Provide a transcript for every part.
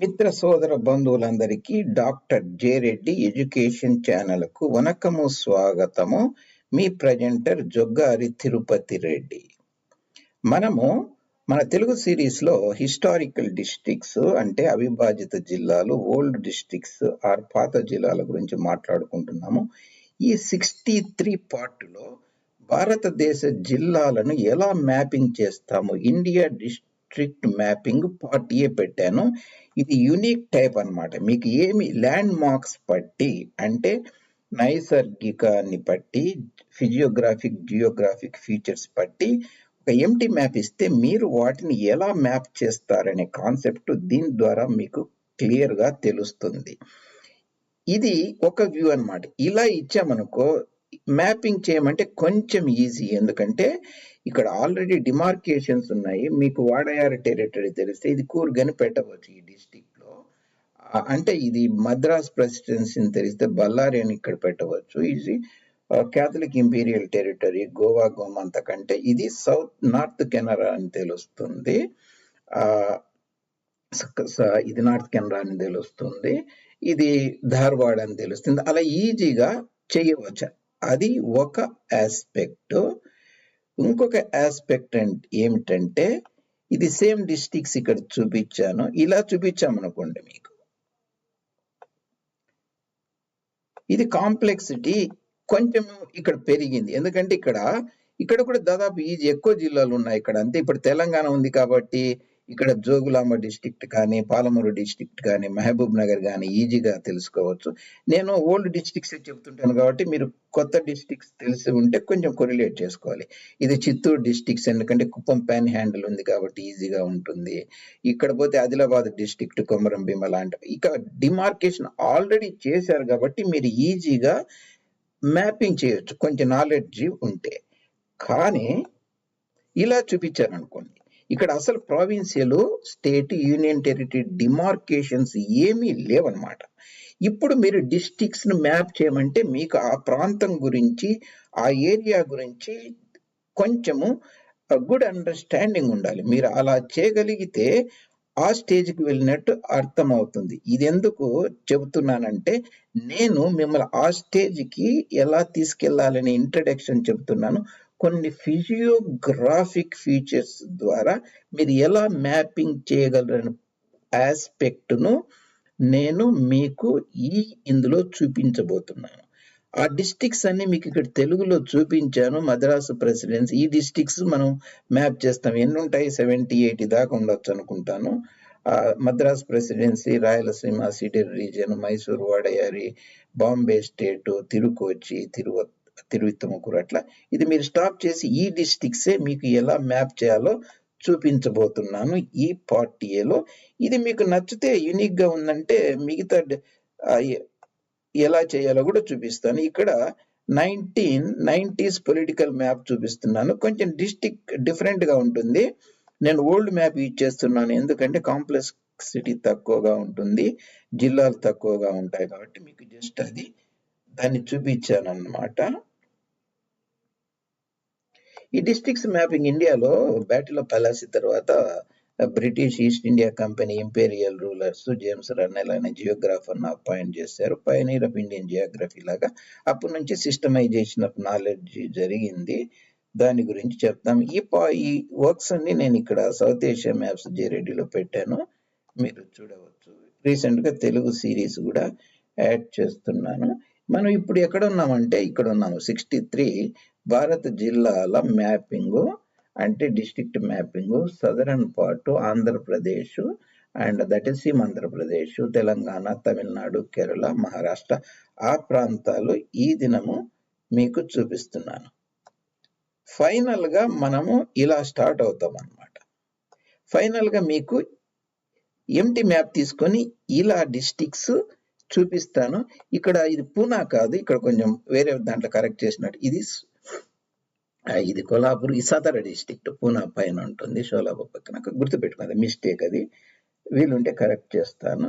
మిత్ర సోదర బంధువులందరికీ డాక్టర్ జే రెడ్డి ఎడ్యుకేషన్ ఛానల్కు వనకము స్వాగతము. మీ ప్రజెంటర్ జొగ్గారి తిరుపతి రెడ్డి. మనము మన తెలుగు సిరీస్లో హిస్టారికల్ డిస్ట్రిక్ట్స్ అంటే అవిభాజిత జిల్లాలు ఓల్డ్ డిస్ట్రిక్ట్స్ ఆర్ పాత జిల్లాల గురించి మాట్లాడుకుంటున్నాము. ఈ సిక్స్టీ త్రీ పార్ట్లో భారతదేశ జిల్లాలను ఎలా మ్యాపింగ్ చేస్తాము? India district mapping part A పెట్టాను. ఇది యూనిక్ టైప్ అన్నమాట. మీకు ఏమి ల్యాండ్ మార్క్స్ పట్టి అంటే నైసర్గికాన్ని బట్టి ఫిజియోగ్రాఫిక్ జియోగ్రాఫిక్ ఫీచర్స్ బట్టి ఒక ఎంటీ మ్యాప్ ఇస్తే మీరు వాటిని ఎలా మ్యాప్ చేస్తారనే కాన్సెప్ట్ దీని ద్వారా మీకు క్లియర్గా తెలుస్తుంది. ఇది ఒక వ్యూ అనమాట ఇలా ఇచ్చామనుకో మ్యాపింగ్ చేయమంటే కొంచెం ఈజీ ఎందుకంటే ఇక్కడ ఆల్రెడీ డిమార్కేషన్స్ ఉన్నాయి. మీకు వాడయార్ టెరిటరీ తెలిస్తే ఇది కూర్గని పెట్టవచ్చు ఈ డిస్టిక్లో. అంటే ఇది మద్రాస్ ప్రెసిడెన్సీని తెలిస్తే బళ్ళారి అని ఇక్కడ పెట్టవచ్చు. ఇది Catholic imperial territory Goa Gomanta కంటే ఇది సౌత్ నార్త్ కెనరా అని తెలుస్తుంది. ఇది నార్త్ కెనరా అని తెలుస్తుంది. ఇది ధార్వాడ్ అని తెలుస్తుంది. అలా ఈజీగా చేయవచ్చు. అది ఒక ఆస్పెక్ట్ ఇంకొక ఆస్పెక్ట్ ఏమిటంటే ఇది సేమ్ డిస్టిక్స్ ఇక్కడ చూపించాను. ఇలా చూపించామనుకోండి మీకు. ఇది కాంప్లెక్సిటీ కొంచెం ఇక్కడ పెరిగింది. ఎందుకంటే ఇక్కడ ఇక్కడ కూడా దాదాపు ఈజీ ఎక్కువ జిల్లాలు ఉన్నాయి ఇక్కడ. అంతే ఇప్పుడు తెలంగాణ ఉంది కాబట్టి ఇక్కడ జోగులాంబ డిస్టిక్ట్ కానీ పాలమూరు డిస్ట్రిక్ట్ కానీ మహబూబ్ నగర్ కానీ ఈజీగా తెలుసుకోవచ్చు. నేను ఓల్డ్ డిస్టిక్స్ చెప్తుంటాను కాబట్టి మీరు కొత్త డిస్ట్రిక్ట్స్ తెలిసి ఉంటే కొంచెం కొరిలేట్ చేసుకోవాలి. ఇది చిత్తూరు డిస్టిక్స్ ఎందుకంటే కుప్పం ప్యాన్ హ్యాండిల్ ఉంది కాబట్టి ఈజీగా ఉంటుంది. ఇక్కడ పోతే ఆదిలాబాద్ డిస్ట్రిక్ట్ కొమరం భీమ లాంటి ఇక డిమార్కేషన్ ఆల్రెడీ చేశారు కాబట్టి మీరు ఈజీగా మ్యాపింగ్ చేయొచ్చు. కొంచెం నాలెడ్జ్ ఉంటే. కానీ ఇలా చూపించారు అనుకోండి ఇక్కడ అసలు provincial state union territory demarcations ఏమీ లేవన్నమాట. ఇప్పుడు మీరు డిస్టిక్స్ను మ్యాప్ చేయమంటే మీకు ఆ ప్రాంతం గురించి ఆ ఏరియా గురించి కొంచెము గుడ్ అండర్స్టాండింగ్ ఉండాలి. మీరు అలా చేయగలిగితే ఆ స్టేజ్కి వెళ్ళినట్టు అర్థమవుతుంది. ఇది ఎందుకు చెబుతున్నానంటే నేను మిమ్మల్ని ఆ స్టేజ్కి ఎలా తీసుకెళ్ళాలని ఇంట్రడక్షన్ చెబుతున్నాను. కొన్ని ఫిజియోగ్రాఫిక్ ఫీచర్స్ ద్వారా మీరు ఎలా మ్యాపింగ్ చేయగలరని ఆస్పెక్ట్ను నేను మీకు ఈ ఇందులో చూపించబోతున్నాను. ఆ డిస్ట్రిక్ట్స్ అన్ని మీకు ఇక్కడ తెలుగులో చూపించాను మద్రాసు ప్రెసిడెన్స్ ఈ డిస్ట్రిక్ట్స్ మనం మ్యాప్ చేస్తాం. ఎన్ని ఉంటాయి సెవెంటీ ఎయిటీ దాకా ఉండొచ్చు అనుకుంటాను. Madras presidency Rayalaseema city region Mysore వాడయారి Bombay state Thirukochi తిరువ తిరువిత్తముకూరు అట్లా ఇది మీరు స్టాప్ చేసి ఈ డిస్టిక్సే మీకు ఎలా మ్యాప్ చేయాలో చూపించబోతున్నాను ఈ పార్ట్ ఏలో ఇది మీకు నచ్చితే యూనిక్గా ఉందంటే మిగతా ఎలా చేయాలో కూడా చూపిస్తాను. ఇక్కడ నైన్టీన్ నైంటీస్ పొలిటికల్ మ్యాప్ చూపిస్తున్నాను. కొంచెం డిస్టిక్ డిఫరెంట్గా ఉంటుంది. నేను ఓల్డ్ మ్యాప్ యూజ్ చేస్తున్నాను. ఎందుకంటే కాంప్లెక్సిటీ తక్కువగా ఉంటుంది. జిల్లాలు తక్కువగా ఉంటాయి కాబట్టి మీకు జస్ట్ అది దాన్ని చూపించాను అన్నమాట ఈ డిస్ట్రిక్ట్స్ మ్యాపింగ్ ఇండియాలో బ్యాటిల్ ఆఫ్ పలాసి తర్వాత British East India company imperial rulers James Rennell అనే జియోగ్రాఫర్ను అపాయింట్ చేశారు. పైనీర్ ఆఫ్ ఇండియన్ జియోగ్రఫీ లాగా అప్పటి నుంచి సిస్టమైజేషన్ ఆఫ్ నాలెడ్జ్ జరిగింది. దాని గురించి చెప్తాం. ఈ పా ఈ వర్క్స్ అన్ని నేను ఇక్కడ సౌత్ ఏషియా మ్యాప్స్ జేరెడ్డిలో పెట్టాను. మీరు చూడవచ్చు. రీసెంట్గా తెలుగు సిరీస్ కూడా యాడ్ చేస్తున్నాను. మనం ఇప్పుడు ఎక్కడ ఉన్నామంటే ఇక్కడ ఉన్నాము. సిక్స్టీ త్రీ భారత జిల్లాల మ్యాపింగ్ అంటే district mapping southern part Andhra Pradesh and that is Andhra Pradesh Telangana Tamil Nadu Kerala Maharashtra ఆ ప్రాంతాలు ఈ దినము మీకు చూపిస్తున్నాను. ఫైనల్గా మనము ఇలా స్టార్ట్ అవుతాం అన్నమాట ఫైనల్గా మీకు ఎంటీ మ్యాప్ తీసుకొని ఇలా డిస్టిక్స్ చూపిస్తాను. ఇక్కడ ఇది పూనా కాదు ఇక్కడ కొంచెం వేరే దాంట్లో కరెక్ట్ చేసినట్టు. ఇది ఇది కొల్హాపూర్ ఈ డిస్టిక్ట్ డిస్ట్రిక్ట్ పూనా పైన ఉంటుంది షోలాపూర్ పక్కన. గుర్తుపెట్టుకుంది మిస్టేక్ అది వీలుంటే కరెక్ట్ చేస్తాను.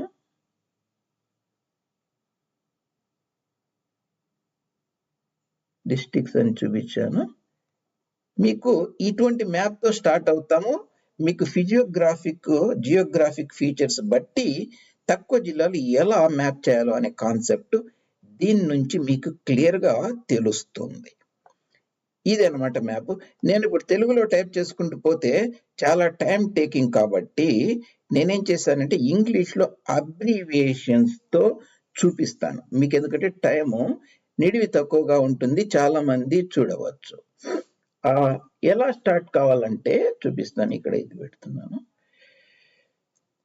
డిస్ట్రిక్ట్స్ అని చూపించాను. మీకు ఇటువంటి మ్యాప్తో స్టార్ట్ అవుతాము. మీకు ఫిజియోగ్రాఫిక్ జియోగ్రాఫిక్ ఫీచర్స్ బట్టి తక్కువ జిల్లాలు ఎలా మ్యాప్ చేయాలో అనే కాన్సెప్ట్ దీని నుంచి మీకు క్లియర్గా తెలుస్తుంది. ఇది అనమాట మ్యాప్. నేను ఇప్పుడు తెలుగులో టైప్ చేసుకుంటూ పోతే చాలా టైం టేకింగ్ కాబట్టి నేనేం చేశానంటే ఇంగ్లీష్లో అబ్రివియేషన్స్తో చూపిస్తాను. మీకు ఎందుకంటే టైము నిడివి తక్కువగా ఉంటుంది చాలా మంది చూడవచ్చు. ఎలా స్టార్ట్ కావాలంటే చూపిస్తాను. ఇక్కడ ఇది పెడుతున్నాను.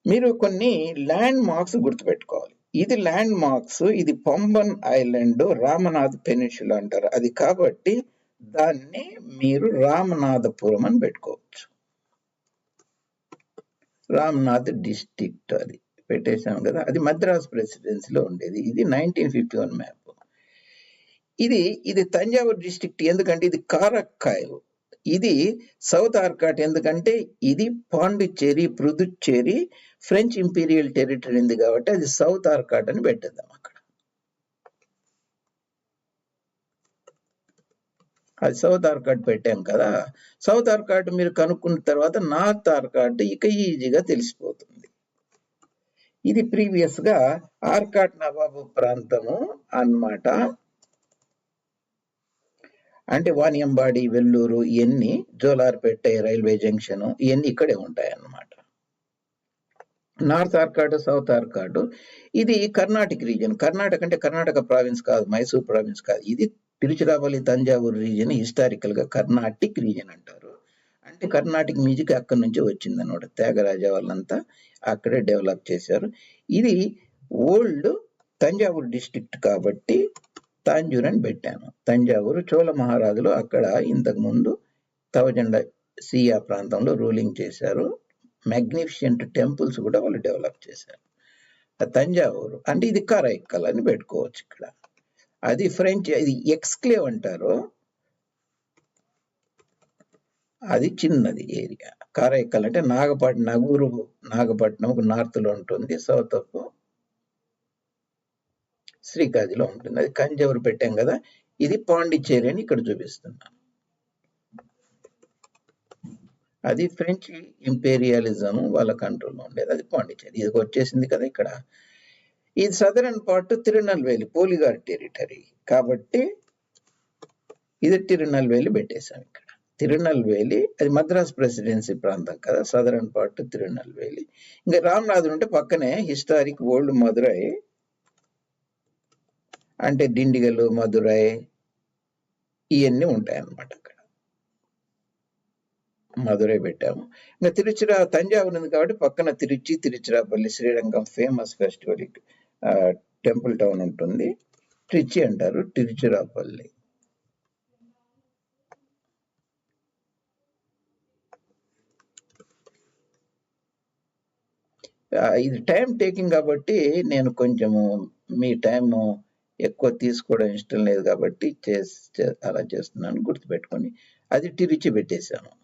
మీరు కొన్ని ల్యాండ్ మార్క్స్ గుర్తుపెట్టుకోవాలి. ఇది ల్యాండ్ మార్క్స్ ఇది పంబన్ ఐలాండ్ రామనాథ్ పెనిషుల్ అంటారు. అది కాబట్టి దాన్ని మీరు రామనాథపురం అని పెట్టుకోవచ్చు. రామనాథ్ డిస్ట్రిక్ట్ అది పెట్టేశాం కదా. అది మద్రాస్ ప్రెసిడెన్సీలో ఉండేది. ఇది నైన్టీన్ ఫిఫ్టీ వన్ మ్యాప్ ఇది ఇది తంజావూరు డిస్టిక్ట్ ఎందుకంటే ఇది కారక్కాయ్ ఇది సౌత్ ఆర్కాట్ ఎందుకంటే ఇది Pondicherry Puducherry French imperial territory ఉంది కాబట్టి అది సౌత్ ఆర్కాట్ అని పెట్టేద్దాం అక్కడ. అది సౌత్ ఆర్కాట్ పెట్టాం కదా. సౌత్ ఆర్కాట్ మీరు కనుక్కున్న తర్వాత నార్త్ ఆర్కాట్ ఇక ఈజీగా తెలిసిపోతుంది. ఇది ప్రీవియస్గా ఆర్కాట్ నవాబు ప్రాంతము అన్నమాట. అంటే వానియంబాడి వెల్లూరు ఇవన్నీ జోలార్పేట రైల్వే జంక్షన్ ఇవన్నీ ఇక్కడే ఉంటాయి అన్నమాట నార్త్ ఆర్కాడ్ సౌత్ ఆర్కాడ్ ఇది కర్ణాటక రీజియన్ కర్ణాటక అంటే కర్ణాటక ప్రావిన్స్ కాదు మైసూర్ ప్రావిన్స్ కాదు. ఇది తిరుచిరాపల్లి తంజావూరు రీజియన్ హిస్టారికల్గా కర్ణాటిక్ రీజియన్ అంటారు. అంటే కర్ణాటిక్ మ్యూజిక్ అక్కడి నుంచి వచ్చింది అనమాట త్యాగరాజ వాళ్ళంతా అక్కడే డెవలప్ చేశారు. ఇది ఓల్డ్ తంజావూరు డిస్ట్రిక్ట్ కాబట్టి తాంజూర్ అని పెట్టాను. తంజావూరు చోళ మహారాజులు అక్కడ ఇంతకు ముందు సియా ప్రాంతంలో రూలింగ్ చేశారు. మ్యాగ్నిఫిషియంట్ టెంపుల్స్ కూడా వాళ్ళు డెవలప్ చేశారు. ఆ తంజావూరు అంటే ఇది కరైక్కల్ అని పెట్టుకోవచ్చు ఇక్కడ. అది ఫ్రెంచ్ ఇది ఎక్స్క్లేవ్ అంటారు. అది చిన్నది ఏరియా. కారైక్కల్ అంటే నాగపట్నం నగూరు నాగపట్నం నార్త్లో ఉంటుంది సౌత్ ఆఫ్ ఉంటుంది. అది కంజవరు పెట్టాం కదా ఇది పాండిచ్చేరి అని ఇక్కడ చూపిస్తున్నాను అది ఫ్రెంచ్ ఇంపీరియలిజం వాళ్ళ కంట్రోల్లో ఉండేది. అది పాండిచేరి ఇది వచ్చేసింది కదా ఇక్కడ. ఇది southern part Tirunelveli poligar territory. కాబట్టి ఇది తిరునల్వేలి పెట్టేశాం ఇక్కడ. తిరునల్వేలి అది మద్రాస్ ప్రెసిడెన్సీ ప్రాంతం కదా సదరన్ పార్ట్ తిరునల్వేలి. ఇంకా రామ్నాథ్ ఉంటే పక్కనే హిస్టారిక్ ఓల్డ్ మదురై అంటే డిండిగలు మదురై ఇవన్నీ ఉంటాయి అన్నమాట అక్కడ. మధురై పెట్టాము. ఇంకా తిరుచిరా తంజావూరు ఉంది కాబట్టి పక్కన Tiruchi Tiruchirappalli Srirangam famous festival temple town ఉంటుంది. ట్రిచి అంటారు తిరుచిరాపల్లి. ఇది టైం టేకింగ్ కాబట్టి నేను కొంచెము మీ టైం ఎక్కువ తీసుకోవడం ఇష్టం లేదు కాబట్టి చేసి చే- అలా చేస్తున్నాను గుర్తుపెట్టుకొని. అది తిరిచి పెట్టేశాను.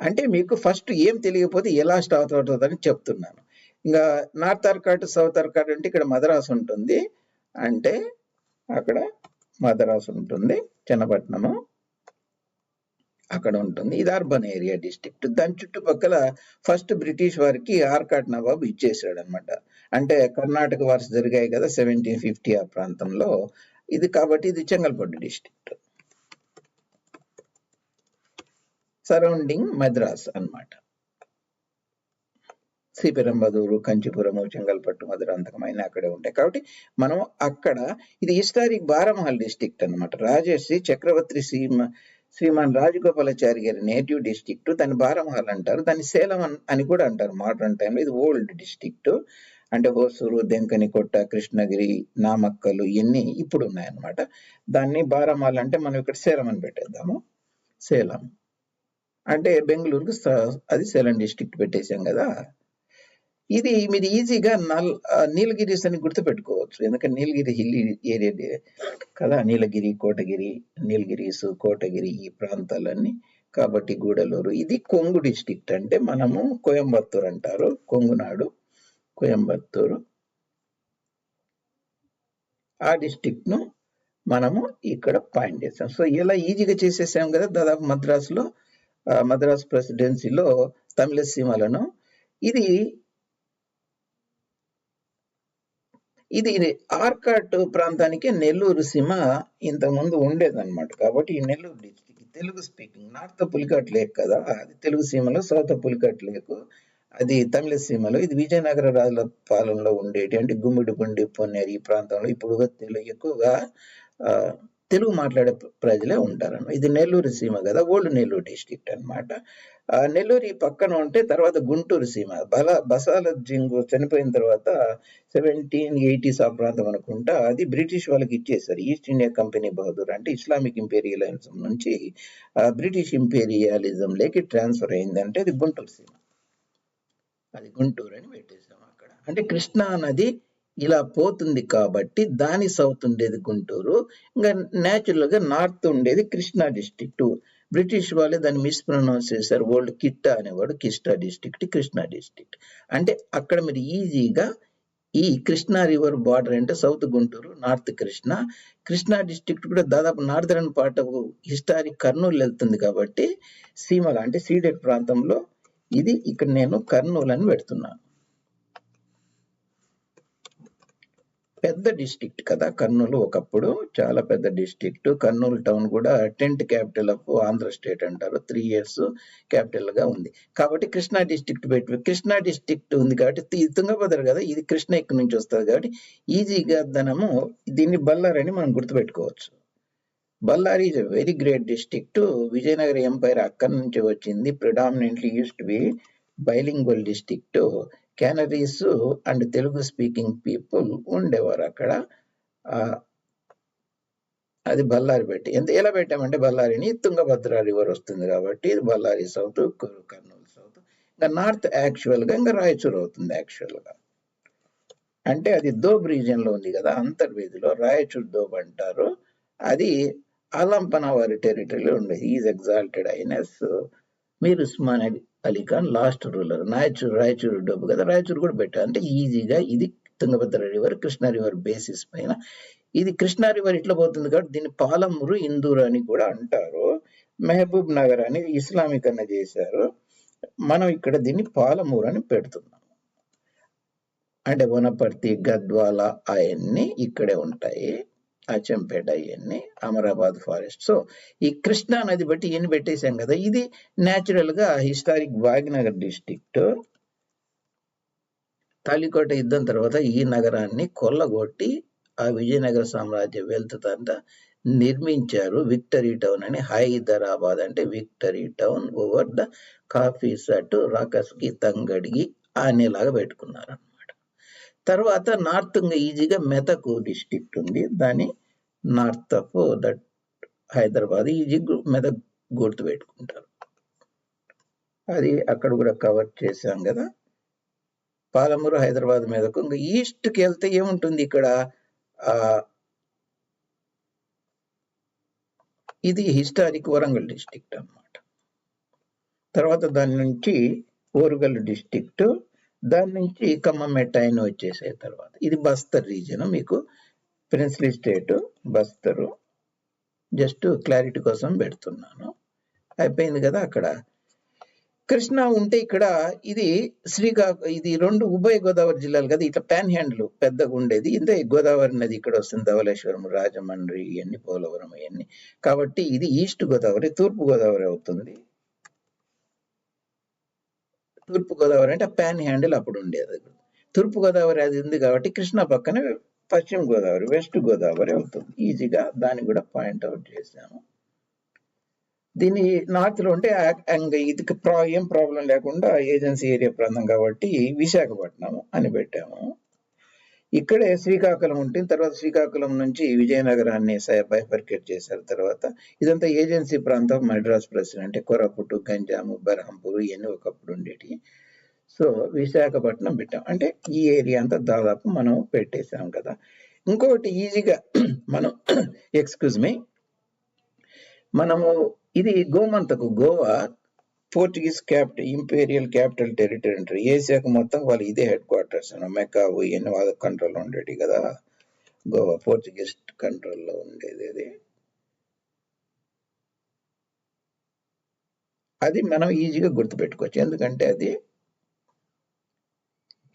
అంటే మీకు ఫస్ట్ ఏం తెలియకపోతే ఎలా స్టార్ట్ అవుతుందని చెప్తున్నాను. ఇంకా నార్త్ అర్కాట్ సౌత్ అర్కాట్ అంటే ఇక్కడ మద్రాసు ఉంటుంది. అంటే అక్కడ మద్రాసు ఉంటుంది చిన్నపట్నము అక్కడ ఉంటుంది. ఇది అర్బన్ ఏరియా డిస్ట్రిక్ట్ దాని చుట్టుపక్కల ఫస్ట్ బ్రిటిష్ వారికి ఆర్కాట్ నవాబు ఇచ్చేసాడు అనమాట అంటే కర్ణాటక వార్స్ జరిగాయి కదా సెవెంటీన్ ఫిఫ్టీ ఆ ప్రాంతంలో. ఇది కాబట్టి ఇది చెంగల్పట్టు డిస్ట్రిక్ట్ సరౌండింగ్ మద్రాస్ అన్నమాట. శ్రీపెరంబదూరు కంచిపురము చెంగల్పట్టు మధురాంతకమైన అక్కడే ఉంటాయి కాబట్టి మనం అక్కడ ఇది హిస్టారిక్ బారమహల్ డిస్ట్రిక్ట్ అన్నమాట. రాజర్షి చక్రవర్తి శ్రీమ శ్రీమాన్ రాజగోపాలాచారి గారి నేటివ్ డిస్ట్రిక్ట్. దాన్ని బారమహల్ అంటారు. దాన్ని సేలం అని కూడా అంటారు మోడర్న్ టైంలో ఇది ఓల్డ్ డిస్టిక్ట్ అంటే హోసూరు దెంకనికొట్ట కృష్ణగిరి నామక్కలు ఇవన్నీ ఇప్పుడు ఉన్నాయన్నమాట దాన్ని బారమహల్ అంటే మనం ఇక్కడ సేలం అని పెట్టేద్దాము. సేలం. అంటే బెంగళూరుకు అది సెలన్ డిస్టిక్ పెట్టేశాం కదా. ఇది మీరు ఈజీగా నల్ ఆ, నీలగిరిస్ అని గుర్తుపెట్టుకోవచ్చు. ఎందుకంటే నీలగిరి హిల్ ఏరియా కదా నీలగిరి కోటగిరి నీలగిరీస్ కోటగిరి ఈ ప్రాంతాలన్నీ. కాబట్టి గూడలూరు ఇది కొంగు డిస్ట్రిక్ట్ అంటే మనము కోయంబత్తూరు అంటారు. కొంగునాడు కోయంబత్తూరు. ఆ డిస్ట్రిక్ట్ను మనము ఇక్కడ పాయింట్ చేసాం. సో ఇలా ఈజీగా చేసేసాం కదా దాదాపు మద్రాసులో. మద్రాస్ ప్రెసిడెన్సీలో తమిళ సీమలను ఇది ఇది ఆర్కాట్ ప్రాంతానికి నెల్లూరు సీమ ఇంతకుముందు ఉండేదన్నమాట. కాబట్టి ఈ Nellore district Telugu speaking north Pulicat lake కదా అది తెలుగు సీమలో సౌత్ పులికాట్ లేక్. అది తమిళ సీమలో ఇది విజయనగర రాజుల పాలనలో ఉండేటి అంటే గుమ్మిడి పొన్నేరు ఈ ప్రాంతంలో ఇప్పుడు తెలుగు ఎక్కువగా తెలుగు మాట్లాడే ప్రజలే ఉంటారన్నమాట. ఇది నెల్లూరు సీమ కదా ఓల్డ్ నెల్లూరు డిస్ట్రిక్ట్ అన్నమాట. ఆ నెల్లూరు ఈ పక్కన ఉంటే తర్వాత గుంటూరు సీమ. బల బసాల జింగు చనిపోయిన తర్వాత సెవెంటీన్ ఎయిటీస్ ఆ ప్రాంతం అనుకుంటా అది బ్రిటిష్ వాళ్ళకి ఇచ్చేసారు ఈస్ట్ ఇండియా కంపెనీ బహదూర్ అంటే ఇస్లామిక్ ఇంపీరియలిజం నుంచి బ్రిటిష్ ఇంపీరియలిజం లేకి ట్రాన్స్ఫర్ అయిందంటే అది గుంటూరు సీమ. అది గుంటూరు అని పెట్టేసాం అక్కడ. అంటే కృష్ణా నది ఇలా పోతుంది కాబట్టి దాని సౌత్ ఉండేది గుంటూరు ఇంకా న్యాచురల్గా నార్త్ ఉండేది కృష్ణా డిస్ట్రిక్ట్. బ్రిటిష్ వాళ్ళే దాన్ని మిస్ప్రొనౌన్స్ చేశారు. ఓల్డ్ కిట్టా అనేవాడు కిష్టా డిస్ట్రిక్ట్ కృష్ణా డిస్ట్రిక్ట్. అంటే అక్కడ మీరు ఈజీగా ఈ కృష్ణా రివర్ బార్డర్ అంటే south Guntur north Krishna. Krishna district కూడా దాదాపు northern part of historic Kurnool వెళ్తుంది కాబట్టి సీమల అంటే సీడెడ్ ప్రాంతంలో ఇది ఇక్కడ నేను కర్నూలు అని పెడుతున్నాను. పెద్ద డిస్ట్రిక్ట్ కదా కర్నూలు ఒకప్పుడు. చాలా పెద్ద డిస్ట్రిక్ట్. కర్నూలు టౌన్ కూడా tent capital of Andhra state అంటారు. త్రీ ఇయర్స్ క్యాపిటల్గా ఉంది. కాబట్టి కృష్ణా డిస్ట్రిక్ట్ పెట్టి. కృష్ణా డిస్ట్రిక్ట్ ఉంది కాబట్టి తుంగభద్ర కదా ఇది కృష్ణ ఇక్కడ నుంచి వస్తుంది కాబట్టి ఈజీగా ధనము దీన్ని బల్లారి అని మనం గుర్తుపెట్టుకోవచ్చు. Ballari is a very great district Vijayanagara empire అక్కడి నుంచి వచ్చింది. Predominantly use to be bilingual district Canarese and Telugu speaking people ఉండేవారు అక్కడ. అది బల్లారి పెట్టి ఎంత ఎలా పెట్టామంటే బల్లారిని తుంగభద్ర రివర్ వస్తుంది కాబట్టి ఇది బల్లారి సౌత్ కర్నూలు సౌత్ ఇంకా నార్త్ యాక్చువల్గా ఇంకా రాయచూరు అవుతుంది యాక్చువల్గా. అంటే అది దోబ్ రీజియన్లో ఉంది కదా అంతర్వేదిలో రాయచూర్ దోబ్ అంటారు. అది ఆలంపన వారి టెరిటరీలో ఉండేది. ఈజ్ ఎగ్జాల్టెడ్ ఐనెస్ మీరు ఉస్మాన్ అలీ అలీ ఖాన్ లాస్ట్ రూలర్. రాయచూర్ రాయచూరు డబ్బు కదా రాయచూరు కూడా పెట్టారు అంటే ఈజీగా ఇది Tungabhadra river Krishna river basis పైన. ఇది కృష్ణా రివర్ ఇట్లా పోతుంది కాబట్టి దీన్ని పాలమూరు ఇందూరు అని కూడా అంటారు. మెహబూబ్ నగర్ అని ఇస్లామిక్ అన్న చేశారు. మనం ఇక్కడ దీన్ని పాలమూరు అని పెడుతున్నాం. అంటే వనపర్తి గద్వాల అవన్నీ ఇక్కడే ఉంటాయి. అచ్చంపేట అవన్నీ అమరాబాద్ ఫారెస్ట్. సో ఈ కృష్ణా నది బట్టి ఇవన్నీ పెట్టేశాం కదా ఇది న్యాచురల్గా హిస్టారిక్ భాగ్యనగర్ డిస్ట్రిక్ట్. తాలికోట యుద్ధం తర్వాత ఈ నగరాన్ని కొల్లగొట్టి ఆ విజయనగర సామ్రాజ్య వెళ్తుందంతా నిర్మించారు విక్టరీ టౌన్ అని హైదరాబాద్ అంటే విక్టరీ టౌన్ ఓవర్ ద కాఫీ సట్ రాకస్కి తంగడిగి అనేలాగా పెట్టుకున్నారు. తర్వాత నార్త్ ఇంకా ఈజీగా మెతకు డిస్టిక్ట్ ఉంది. దాని north of that Hyderabad easy Medak గుర్తు పెట్టుకుంటారు. అది అక్కడ కూడా కవర్ చేశాం కదా. పాలమూరు హైదరాబాద్ మీదకు ఇంకా ఈస్ట్కి వెళ్తే ఏముంటుంది ఇక్కడ? ఇది హిస్టారిక్ వరంగల్ డిస్టిక్ట్ అన్నమాట. తర్వాత దాని నుంచి ఓరుగల్ డిస్ట్రిక్ట్ దాని నుంచి ఖమ్మం వచ్చేసే తర్వాత. ఇది బస్తర్ రీజన్ మీకు. Princely state Bastar. Just clarity కోసం పెడుతున్నాను. అయిపోయింది కదా అక్కడ. కృష్ణా ఉంటే ఇక్కడ ఇది శ్రీకా ఇది రెండు ఉభయ గోదావరి జిల్లాలు కదా. ఇట్లా ప్యాన్ హ్యాండ్లు పెద్దగా ఉండేది. ఇంతే గోదావరి నది ఇక్కడ వస్తుంది. ధవళేశ్వరం రాజమండ్రి ఇవన్నీ పోలవరం ఇవన్నీ. కాబట్టి ఇది ఈస్ట్ గోదావరి తూర్పు గోదావరి అవుతుంది. తూర్పు గోదావరి అంటే ప్యాన్ హ్యాండిల్ అప్పుడు ఉండేది. తూర్పు గోదావరి అది ఉంది కాబట్టి కృష్ణా పక్కన పశ్చిమ గోదావరి వెస్ట్ గోదావరి అవుతుంది. ఈజీగా దాన్ని కూడా పాయింట్ అవుట్ చేశాము. దీని నార్త్లో ఉంటే ఇది ప్రా ఏం ప్రాబ్లం లేకుండా ఏజెన్సీ ఏరియా ప్రాంతం కాబట్టి విశాఖపట్నం అని పెట్టాము. ఇక్కడే శ్రీకాకుళం ఉంటుంది. తర్వాత శ్రీకాకుళం నుంచి విజయనగరాన్ని బైఫర్కేట్ చేశారు. తర్వాత ఇదంతా ఏజెన్సీ ప్రాంతం. మద్రాస్ ప్రెసిడెంట్ అంటే కొరపుట్టు గంజాము బరహంపూర్ ఇవన్నీ ఒకప్పుడు ఉండేటివి. సో విశాఖపట్నం పెట్టాం. అంటే ఈ ఏరియా అంతా దాదాపు మనం పెట్టేశాం కదా. ఇంకొకటి ఈజీగా మనం ఎక్స్క్యూజ్ మీ. మనము ఇది Gomantak Goa Portuguese capital imperial capital territory అంటారు ఏసియాకు మొత్తం వాళ్ళు ఇదే హెడ్ క్వార్టర్స్ మెకా ఇవన్నీ వాళ్ళ కంట్రోల్ ఉండేది కదా? గోవా పోర్చుగీస్ కంట్రోల్లో ఉండేది ఇది అది మనం ఈజీగా గుర్తుపెట్టుకోవచ్చు. ఎందుకంటే అది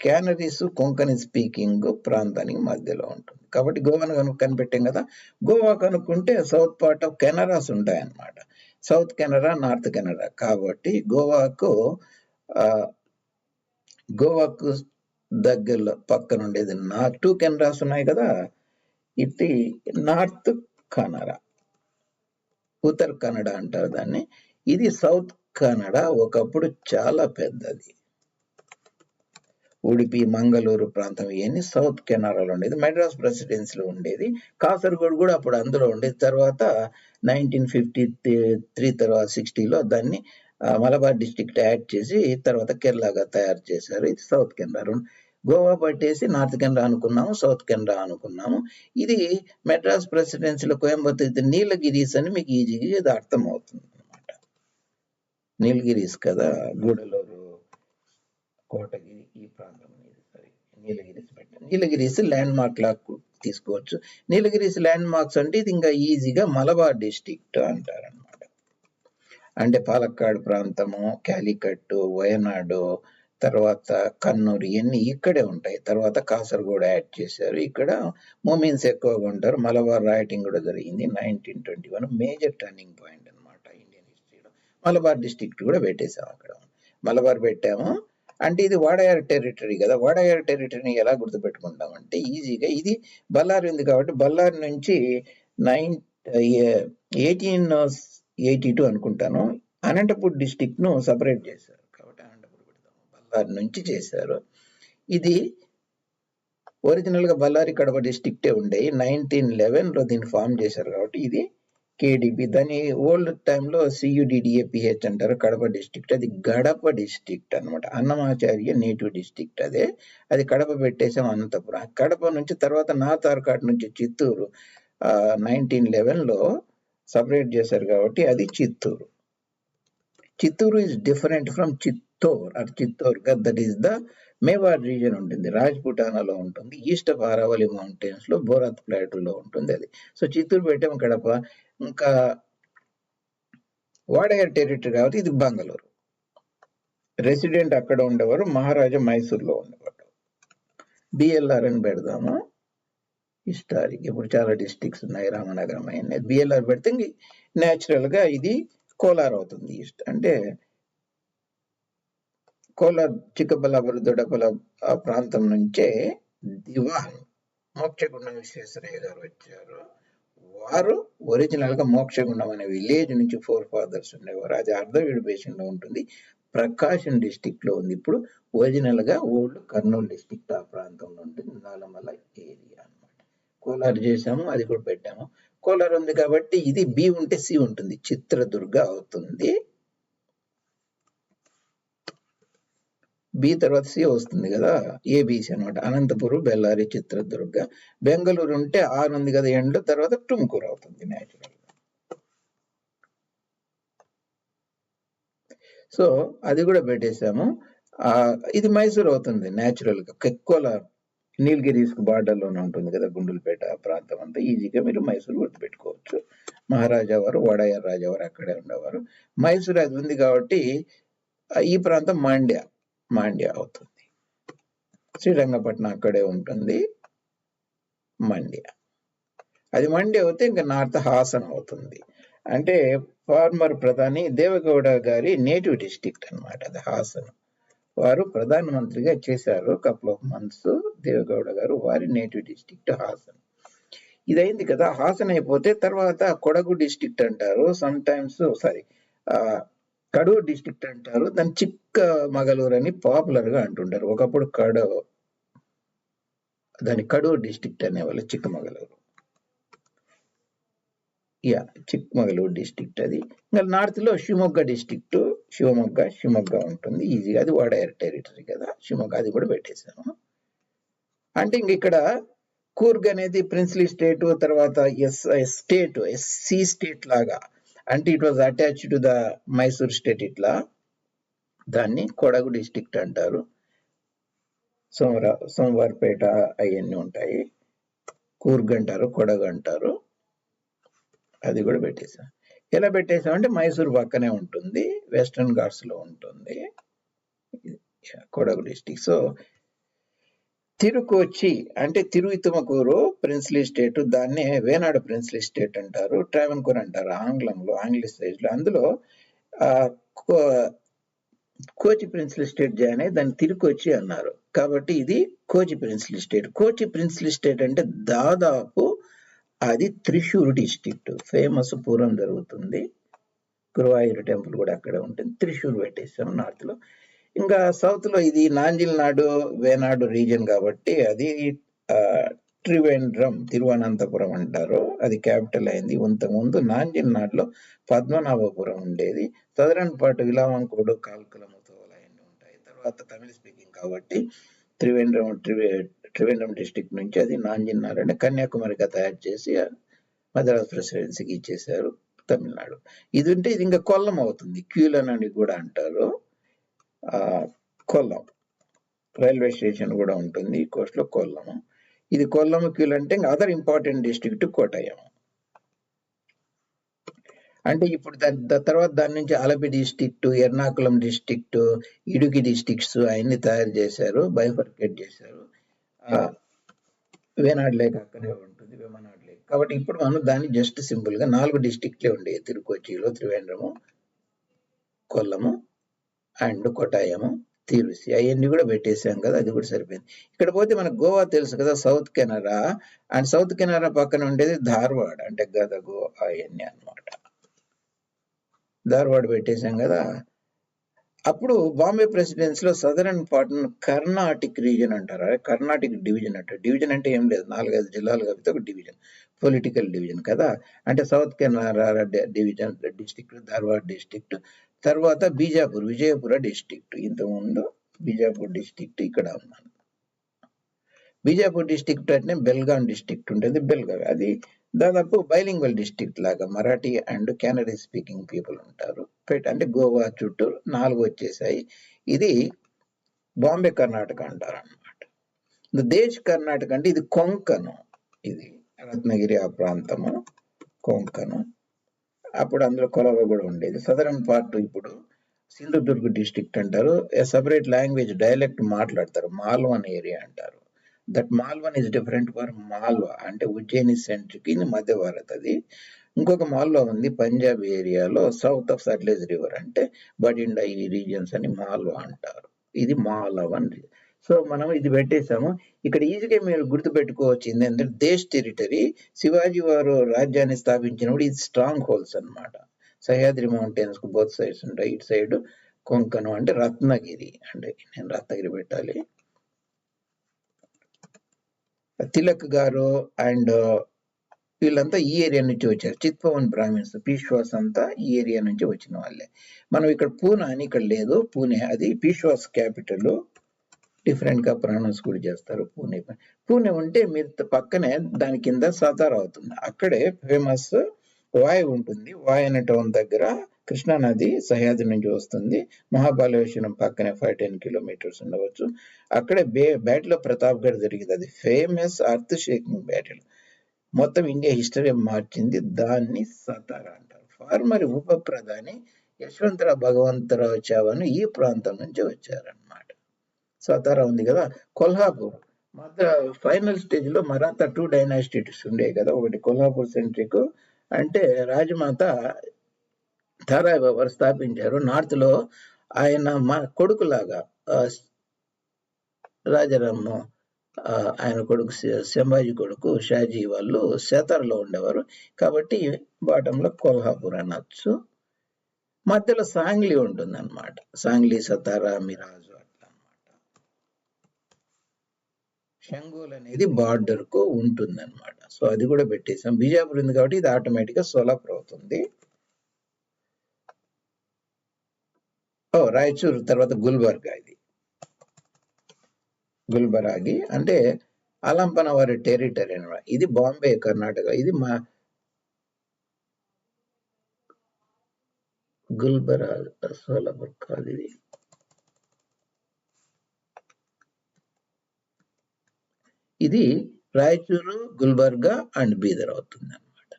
క్యానరీస్ కొంకణి స్పీకింగ్ ప్రాంతానికి మధ్యలో ఉంటుంది. కాబట్టి గోవాను కనుక కనిపెట్టాం కదా. గోవా కనుక్కుంటే సౌత్ పార్ట్ ఆఫ్ కెనరాస్ ఉంటాయన్నమాట. సౌత్ కెనరా నార్త్ కెనరా కాబట్టి గోవాకు గోవాకు దగ్గరలో పక్కన ఉండేది నార్త్ టూ కెనరాస్ ఉన్నాయి కదా. ఇది నార్త్ కన్నడ ఉత్తర కన్నడ అంటారు దాన్ని. ఇది సౌత్ కన్నడ ఒకప్పుడు చాలా పెద్దది. ఉడిపి మంగళూరు ప్రాంతం ఇవన్నీ సౌత్ కెనరాలో ఉండేది. మెడ్రాస్ ప్రెసిడెన్సీలో ఉండేది. కాసర్గోడ్ కూడా అప్పుడు అందులో ఉండేది. తర్వాత నైన్టీన్ ఫిఫ్టీ త్రీ తర్వాత సిక్స్టీలో దాన్ని మలబార్ డిస్ట్రిక్ట్ యాడ్ చేసి తర్వాత కేరళగా తయారు చేశారు. ఇది సౌత్ కెనరా గోవా పట్టేసి నార్త్ కెనరా అనుకున్నాము సౌత్ కెనరా అనుకున్నాము. ఇది మెడ్రాస్ ప్రెసిడెన్సీలో కోయంబత్తూర్ నీలగిరీస్ అని మీకు ఈజీగా ఇది అర్థం అవుతుంది అనమాట నీలగిరీస్ కదా గూడలూరు. కోటగిరి ఈ ప్రాంతం అనేది. సరే నీలగిరిస్ పెట్టాను నీలగిరిస్ ల్యాండ్ మార్క్ లా తీసుకోవచ్చు. నీలగిరిస్ ల్యాండ్ మార్క్స్ అంటే ఇది ఇంకా ఈజీగా మలబార్ డిస్ట్రిక్ట్ అంటారనమాట అంటే పాలక్కాడ్ ప్రాంతము క్యాలికట్టు వయనాడు తర్వాత కన్నూరు ఇవన్నీ ఇక్కడే ఉంటాయి. తర్వాత కాసర్గోడ్ యాడ్ చేశారు. ఇక్కడ మూమెంట్స్ ఎక్కువగా ఉంటారు. మలబార్ రాయటింగ్ కూడా జరిగింది nineteen twenty one major turning point అన్నమాట ఇండియన్ హిస్టరీలో మలబార్ డిస్ట్రిక్ట్ కూడా పెట్టేశాం అక్కడ. మలబార్ పెట్టాము. అంటే ఇది వాడయార్ టెరిటరీ కదా వాడయార్ టెరిటరీని ఎలా గుర్తుపెట్టుకుంటాం అంటే ఈజీగా ఇది బల్లారి ఉంది కాబట్టి బల్లారి నుంచి నైన్ ఎయిటీన్ ఎయిటీ టూ అనుకుంటాను. అనంతపూర్ డిస్టిక్ను సపరేట్ చేశారు కాబట్టి అనంతపూర్ పెడతాము బళ్ళారి నుంచి చేశారు. ఇది ఒరిజినల్గా బళ్ళారి కడప డిస్టిక్టే ఉండే. నైన్టీన్ లెవెన్లో దీన్ని ఫామ్ చేశారు కాబట్టి ఇది కేడిపి దాని ఓల్డ్ టైంలో సియుడిడిఏపిహెచ్ అంటారు. కడప డిస్ట్రిక్ట్ అది గడప డిస్ట్రిక్ట్ అన్నమాట. అన్నమాచార్య నేటివ్ డిస్ట్రిక్ట్ అదే. అది కడప పెట్టేసాం అనంతపురం. కడప నుంచి తర్వాత నార్త్ ఆర్కాట్ నుంచి చిత్తూరు. నైన్టీన్ లెవెన్లో సపరేట్ చేశారు కాబట్టి అది Chittoor. Chittoor is different from Chittor. Or Chittor. That is the Mewar region ఉంటుంది. రాజ్పుటానాలో ఉంటుంది. ఈస్ట్ ఆఫ్ అరావలి మౌంటైన్స్లో బోరాత్ ప్లాటూలో ఉంటుంది అది. సో చిత్తూరు పెట్టాము కడప. ఇంకా వాడయార్ టెరిటరీ కాబట్టి ఇది బెంగళూరు. రెసిడెంట్ అక్కడ ఉండేవారు మహారాజా మైసూర్లో ఉండేవాడు. బిఎల్ఆర్ అని పెడదాము? హిస్టారిక్ ఇప్పుడు చాలా డిస్ట్రిక్ట్స్ ఉన్నాయి రామనగరం అయినా బిఎల్ఆర్ పెడితే న్యాచురల్గా ఇది కోలార్ అవుతుంది. ఈస్ట్ అంటే కోలార్ చిక్కబల్లాపురం దొడపల ఆ ప్రాంతం నుంచే దివాన్ మోక్షగుండం విశ్వేశ్వరయ్య గారు వచ్చారు. వారు ఒరిజినల్గా మోక్షగుండం అనే విలేజ్ నుంచి ఫోర్ ఫాదర్స్ ఉండేవారు. అది అర్ధవీడు బేసిన్లో ఉంటుంది. ప్రకాశం డిస్టిక్లో ఉంది. ఇప్పుడు ఒరిజినల్గా ఓల్డ్ కర్నూలు డిస్టిక్ ఆ ప్రాంతంలో ఉంటుంది. నాలమల ఏరియా అనమాట కోలార్ చేసాము. అది కూడా పెట్టాము. కోలార్ ఉంది కాబట్టి ఇది బి ఉంటే సి ఉంటుంది. చిత్రదుర్గ అవుతుంది. బి తర్వాత సి వస్తుంది కదా ఏబిసి అన్నమాట. అనంతపురం బెల్లారి చిత్రదుర్గ బెంగళూరు ఉంటే ఆరు ఉంది కదా ఎండ్ తర్వాత టుమ్కూరు అవుతుంది న్యాచురల్ సో అది కూడా పెట్టేశాము. ఇది మైసూర్ అవుతుంది న్యాచురల్గా. కెక్కోల నీలగిరీస్ బార్డర్లోనే ఉంటుంది కదా గుండెలపేట ప్రాంతం అంతా. ఈజీగా మీరు మైసూరు గుర్తుపెట్టుకోవచ్చు. మహారాజా వారు వడయార్ రాజా వారు అక్కడే ఉండేవారు. మైసూర్ అది ఉంది కాబట్టి ఈ ప్రాంతం మాండ్య. మాండ్య అవుతుంది. శ్రీరంగపట్నం అక్కడే ఉంటుంది మండ్య. అది మండ్య అవుతే ఇంకా నార్త్ హాసన్ అవుతుంది. అంటే ఫార్మర్ ప్రధాని దేవగౌడ గారి నేటివ్ డిస్ట్రిక్ట్ అన్నమాట అది హాసన్. వారు ప్రధానమంత్రిగా చేశారు కపుల్ ఆఫ్ మంత్స్ దేవగౌడ గారు వారి నేటివ్ డిస్ట్రిక్ట్ హాసన్. ఇదైంది కదా హాసన్ అయిపోతే తర్వాత కొడగు డిస్టిక్ట్ అంటారు some times sorry Kodagu district అంటారు దాని చిక్క మగలూరు అని పాపులర్గా అంటుంటారు. ఒకప్పుడు కడో దాని కడో డిస్ట్రిక్ట్ అనేవాళ్ళు చిక్కమగలూరు యా చిక్కమగలూరు డిస్ట్రిక్ట్ అది. ఇంకా నార్త్లో షిమొగ్గ డిస్ట్రిక్ట్ శివమొగ్గ షిమొగ్గ ఉంటుంది. ఈజీగా అది వాడేర్ టెరిటరీ కదా. శివమొగ్గ అది కూడా పెట్టేశాను అంటే ఇంక ఇక్కడ కూర్గ్ అనేది ప్రిన్స్లీ స్టేట్ తర్వాత ఎస్ స్టేట్ ఎస్సీ స్టేట్ లాగా. అంటే it was attach to the Mysore state ఇట్లా. దాన్ని కొడగు డిస్టిక్ట్ అంటారు. సోమర సోమవారపేట అవన్నీ ఉంటాయి. కూర్గ్ అంటారు కొడగు అంటారు. అది కూడా పెట్టేసాం ఎలా పెట్టేసామంటే మైసూర్ పక్కనే ఉంటుంది. వెస్టర్న్ ఘాట్స్లో ఉంటుంది. కొడగు డిస్టిక్ సో తిరుకొచ్చి అంటే తిరువితుమకూరు ప్రిన్స్లీ స్టేట్ దాన్నే వేనాడు ప్రిన్స్లీ స్టేట్ అంటారు. ట్రావెన్కూర్ అంటారు ఆంగ్లంలో ఆంగ్లిసైజ్లో అందులో కో- కోచి ప్రిన్సిల్ స్టేట్ జాయిన్ అయ్యి దాన్ని తిరిగి వచ్చి అన్నారు. కాబట్టి ఇది కోచి ప్రిన్సిల్ స్టేట్. కోచి ప్రిన్సిల్ స్టేట్ అంటే దాదాపు అది త్రిశూర్ డిస్ట్రిక్ట్. ఫేమస్ పూరం జరుగుతుంది. గురువాయూరు టెంపుల్ కూడా అక్కడే ఉంటుంది. త్రిశూర్ పెట్టేసాం నార్త్లో. ఇంకా సౌత్లో ఇది నాంజిల్ నాడు వేనాడు రీజన్ కాబట్టి అది ఆ, త్రివేంద్రం తిరువనంతపురం అంటారు. అది క్యాపిటల్ అయింది. ఇంతకుముందు నాంజిల్ నాడులో పద్మనాభపురం ఉండేది. సదరన్ పాటు విలావంకోడు కాల్కులము తోలయండి ఉంటాయి. తర్వాత తమిళ స్పీకింగ్ కాబట్టి త్రివేంద్రం త్రివే త్రివేంద్రం డిస్ట్రిక్ట్ నుంచి అది నాంజిన్నార్ అంటే కన్యాకుమారిగా తయారు చేసి మద్రాస్ ప్రెసిడెన్సీకి ఇచ్చేశారు తమిళనాడు. ఇది ఉంటే ఇది ఇంకా కొల్లం అవుతుంది. క్యూలన్ అని కూడా అంటారు. ఆ కొల్లం. రైల్వే స్టేషన్ కూడా ఉంటుంది. ఈ కోస్ట్లో కొల్లము. ఇది కొల్లం అంటే ఇంకా అదర్ ఇంపార్టెంట్ డిస్ట్రిక్ట్ కోటయం. అంటే ఇప్పుడు దాని దా- తర్వాత దాని నుంచి Alleppey district Ernakulam district Idukki districts అవన్నీ తయారు చేశారు బైఫర్కేట్ చేశారు. వేనాడు లేక అక్కడే ఉంటుంది వేమనాడు లేక్. కాబట్టి ఇప్పుడు మనం దాన్ని జస్ట్ సింపుల్గా నాలుగు డిస్ట్రిక్ట్లే ఉండేవి తిరుకొచ్చిలో త్రివేంద్రము కొల్లము అండ్ కొటాయము. తిరుసి అవన్నీ కూడా పెట్టేసాం కదా అది కూడా సరిపోయింది. ఇక్కడ పోతే మనకు గోవా తెలుసు కదా south Kanara. And south Kanara పక్కన ఉండేది ధార్వాడ్ అంటే గదగు అవన్నీ అన్నమాట. ధార్వాడ్ పెట్టేసాం కదా. అప్పుడు బాంబే ప్రెసిడెన్సీలో సదరన్ పార్ట్ను కర్ణాటిక్ రీజన్ అంటారు. అదే కర్ణాటిక్ డివిజన్ అంటారు. డివిజన్ అంటే ఏం లేదు. నాలుగైదు జిల్లాలు కలిపితే ఒక డివిజన్ పొలిటికల్ డివిజన్ కదా. అంటే south Kanara division district Dharwad district తర్వాత బీజాపూర్ విజయపుర డిస్ట్రిక్ట్. ఇంతకుముందు బీజాపూర్ డిస్టిక్ట్ ఇక్కడ ఉన్నాను బీజాపూర్ డిస్ట్రిక్ట్ అంటే బెల్గాం డిస్ట్రిక్ట్ ఉంటుంది. బెల్గాం అది దాదాపు బైలింగ్వల్ డిస్ట్రిక్ట్ లాగా Marathi and Kannada speaking people ఉంటారు. పెట్ అంటే గోవా చుట్టూ నాలుగు వచ్చేసాయి. ఇది బాంబే కర్ణాటక అంటారు అనమాట దేశ్ కర్ణాటక అంటే ఇది కొంకను ఇది రత్నగిరి ఆ ప్రాంతము కొంకను అప్పుడు అందులో కొలవ కూడా ఉండేది. సదరన్ పార్ట్ ఇప్పుడు సింధుదుర్గ్ డిస్ట్రిక్ట్ అంటారు. సపరేట్ లాంగ్వేజ్ డైలెక్ట్ మాట్లాడతారు. మాల్వన్ ఏరియా అంటారు. That Malvan is different for Malwa అంటే ఉజ్జయిని సెంట్రిక్ మధ్య భారత్ అది. ఇంకొక మాల్వా ఉంది పంజాబ్ ఏరియాలో సౌత్ ఆఫ్ సట్లెజ్ రివర్ అంటే బడిండా ఈ రీజియన్స్ అని మాల్వా అంటారు. ఇది మాలవన్ సో మనం ఇది పెట్టేసాము ఇక్కడ ఈజీగా మీరు గుర్తుపెట్టుకోవచ్చు ఏంటంటే దేశ్ టెరిటరీ శివాజీ వారు రాజ్యాన్ని స్థాపించినప్పుడు ఇది స్ట్రాంగ్ హోల్స్ అన్నమాట. సహ్యాద్రి మౌంటైన్స్కు బోత్ సైడ్స్ ఉంటాయి. ఇటు సైడ్ కొంకణం అంటే రత్నగిరి అంటే నేను రత్నగిరి పెట్టాలి. తిలక్ గారు అండ్ వీళ్ళంతా ఈ ఏరియా నుంచి వచ్చారు. చిత్పవన్ బ్రాహ్మిన్స్ పీశ్వాస్ అంతా ఈ ఏరియా నుంచి వచ్చిన వాళ్ళే. మనం ఇక్కడ పూనా అని ఇక్కడ లేదు. పూణే అది పీష్వాస్ క్యాపిటల్ డిఫరెంట్గా ప్రొనౌన్స్ కూడా చేస్తారు. పూణే పూణే ఉంటే మీరు పక్కనే దాని కింద సతారా అవుతుంది. అక్కడే ఫేమస్ వాయ్ ఉంటుంది. వాయ్ అనే టౌన్ దగ్గర కృష్ణా నది సహ్యాద్రి నుంచి వస్తుంది. మహాబలేశ్వరం పక్కనే ఫైవ్ టెన్ కిలోమీటర్స్ ఉండవచ్చు. అక్కడే బే బ్యాటిల్ ఆఫ్ ప్రతాప్గఢ్ జరిగింది. అది ఫేమస్ అర్త్ షేకింగ్ బ్యాటిల్. మొత్తం ఇండియా హిస్టరీ మార్చింది. దాన్ని సతారా అంటారు. ఫార్మర్ ఉప ప్రధాని యశ్వంతరావు భగవంతరావు చావను ఈ ప్రాంతం నుంచి వచ్చారన్నమాట. సతారా ఉంది కదా కొల్హాపూర్. మధ్య ఫైనల్ స్టేజ్లో మరాఠా టూ డైనాసిటీస్ ఉండేవి కదా ఒకటి కొల్హాపూర్ సెంట్రిక్. అంటే రాజమాత తారాయి బాబర్ స్థాపించారు. నార్త్లో ఆయన మా కొడుకులాగా ఆ, రాజారామ్ ఆయన కొడుకు శ- సంభాజీ కొడుకు షాజీ వాళ్ళు సేతార్లో ఉండేవారు. కాబట్టి బాటంలో కొల్హాపూర్ అనొచ్చు. మధ్యలో సాంగ్లీ ఉంటుంది అనమాట సాంగ్లీ సతారా మిరాజు అట్లా అన్నమాట షంగోల్ అనేది బార్డర్కు ఉంటుంది అనమాట సో అది కూడా పెట్టేసాం బీజాపూర్ ఉంది కాబట్టి ఇది ఆటోమేటిక్గా సోలాపూర్ అవుతుంది. ఓ రాయచూర్ తర్వాత గుల్బర్గా ఇది. గుల్బరాగి అంటే అలంపన వారి టెరిటరీ అనమాట ఇది బాంబే కర్ణాటక. ఇది మా గుల్బరా సోలాపూర్ కాదు ఇది. ఇది రాయచూరు గుల్బర్గా అండ్ బీదర్ అవుతుంది అనమాట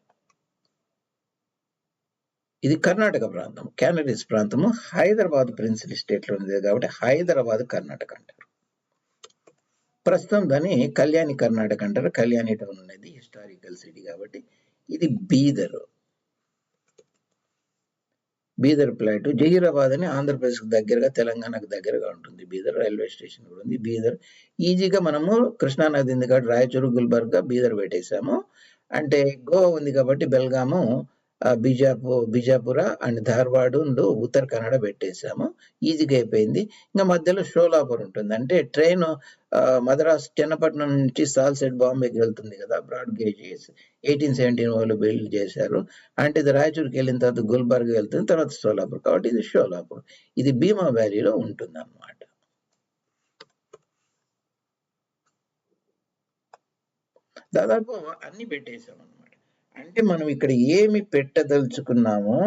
ఇది కర్ణాటక ప్రాంతం క్యానరీస్ ప్రాంతము. హైదరాబాద్ ప్రిన్సిపల్ స్టేట్లో ఉంది కాబట్టి హైదరాబాద్ కర్ణాటక అంటారు. ప్రస్తుతం దాన్ని కళ్యాణి కర్ణాటక అంటారు. కళ్యాణి టౌన్ అనేది హిస్టారికల్ సిటీ కాబట్టి ఇది బీదర్. బీదర్ ప్లాట్ జహీరాబాద్ అని ఆంధ్రప్రదేశ్కి దగ్గరగా తెలంగాణకు దగ్గరగా ఉంటుంది. బీదర్ రైల్వే స్టేషన్ కూడా ఉంది. బీదర్ ఈజీగా మనము కృష్ణానది ఉంది కాబట్టి రాయచూరు గుల్బర్గా బీదర్ పెట్టేశాము. అంటే గోవా ఉంది కాబట్టి బెల్గాము ఆ, బిజాపూర్ బిజాపుర అండ్ ధార్వాడు ఉత్తర కన్నడ పెట్టేశాము. ఈజీగా అయిపోయింది. ఇంకా మధ్యలో షోలాపూర్ ఉంటుంది. అంటే ట్రైన్ మద్రాస్ చెన్నపట్నం నుంచి సాల్సెట్ బాంబేకి వెళ్తుంది కదా బ్రాడ్ గేజెస్ ఎయిటీన్ సెవెంటీన్ వాళ్ళు బిల్డ్ చేశారు. అంటే ఇది రాయచూర్కి వెళ్ళిన తర్వాత గుల్బర్గ్ వెళ్తుంది తర్వాత షోలాపూర్. కాబట్టి ఇది షోలాపూర్. ఇది భీమా వ్యాలీలో ఉంటుంది అన్నమాట దాదాపు అన్ని పెట్టేశాం అంటే మనం ఇక్కడ ఏమి పెట్టదలుచుకున్నామో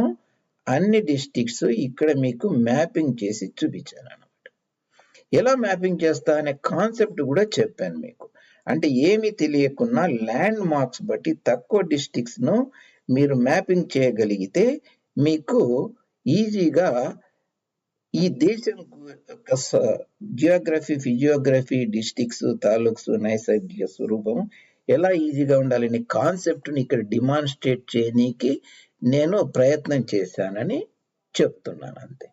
అన్ని డిస్టిక్స్ ఇక్కడ మీకు మ్యాపింగ్ చేసి చూపించాను అనమాట ఎలా మ్యాపింగ్ చేస్తా అనే కాన్సెప్ట్ కూడా చెప్పాను మీకు. అంటే ఏమి తెలియకున్నా ల్యాండ్ మార్క్స్ బట్టి తక్కువ డిస్టిక్స్ను మీరు మ్యాపింగ్ చేయగలిగితే మీకు ఈజీగా ఈ దేశం జియోగ్రఫీ ఫిజియోగ్రఫీ డిస్టిక్స్ తాలూక్స్ నైసర్గిక స్వరూపం ఎలా ఈజీగా ఉండాలని కాన్సెప్ట్ని ఇక్కడ డిమాన్స్ట్రేట్ చేయనీకి నేను ప్రయత్నం చేశానని చెప్తున్నాను అంతే.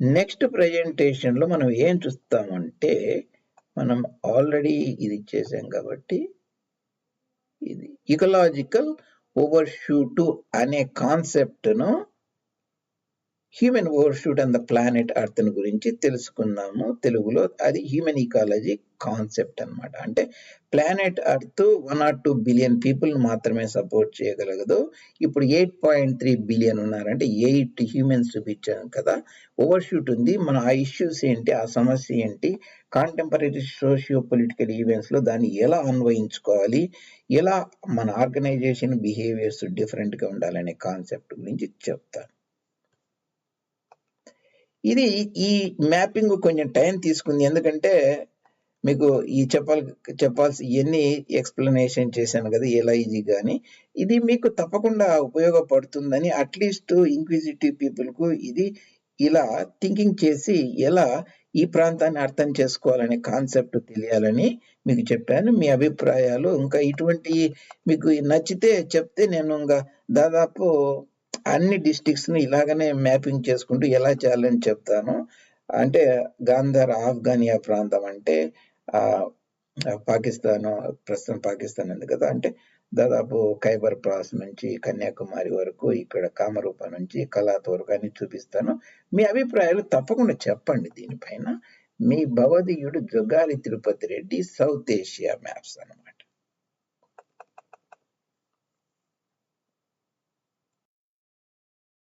నెక్స్ట్ ప్రజెంటేషన్లో మనం ఏం చూస్తామంటే మనం ఆల్రెడీ ఇది చేసాం కాబట్టి ఇది. ఇకలాజికల్ ఓవర్షూటు అనే కాన్సెప్ట్ను human overshoot and the planet అర్త్ని గురించి తెలుసుకున్నాము. తెలుగులో అది హ్యూమన్ ఈకాలజీ కాన్సెప్ట్ అన్నమాట. అంటే planet earth one or two billion people మాత్రమే సపోర్ట్ చేయగలగదు ఇప్పుడు ఎయిట్ పాయింట్ త్రీ బిలియన్ ఉన్నారంటే ఎయిట్ హ్యూమన్స్ చూపించాం కదా. ఓవర్షూట్ ఉంది. మన ఆ ఇష్యూస్ ఏంటి? ఆ సమస్య ఏంటి? కాంటెంపరీ సోషియో పొలిటికల్ ఈవెంట్స్లో దాన్ని ఎలా అన్వయించుకోవాలి? ఎలా మన ఆర్గనైజేషన్ బిహేవియర్స్ డిఫరెంట్గా ఉండాలనే కాన్సెప్ట్ గురించి చెప్తాను. ఇది ఈ మ్యాపింగ్ కొంచెం టైం తీసుకుంది. ఎందుకంటే మీకు ఈ చెప్పాలి చెప్పాల్సి ఇవన్నీ ఎక్స్ప్లెనేషన్ చేశాను కదా ఎలా ఈజీ కానీ ఇది మీకు తప్పకుండా ఉపయోగపడుతుందని అట్లీస్ట్ ఇంక్విజిటివ్ పీపుల్కు ఇది ఇలా థింకింగ్ చేసి ఎలా ఈ ప్రాంతాన్ని అర్థం చేసుకోవాలనే కాన్సెప్ట్ తెలియాలని మీకు చెప్పాను. మీ అభిప్రాయాలు ఇంకా ఇటువంటి మీకు నచ్చితే చెప్తే నేను ఇంకా దాదాపు అన్ని డిస్ట్రిక్ట్స్ని ఇలాగనే మ్యాపింగ్ చేసుకుంటూ ఎలా చేయాలని చెప్తాను. అంటే గాంధార్ ఆఫ్ఘనియా ప్రాంతం అంటే పాకిస్తాన్ ప్రస్తుతం పాకిస్తాన్ ఉంది కదా. అంటే దాదాపు ఖైబర్ పాస్ నుంచి కన్యాకుమారి వరకు ఇక్కడ కామరూప నుంచి కలాత్ వరకు అని చూపిస్తాను. మీ అభిప్రాయాలు తప్పకుండా చెప్పండి దీనిపైన. మీ భవదీయుడు Jogali Tirupathi Reddy south Asia maps అన్నమాట.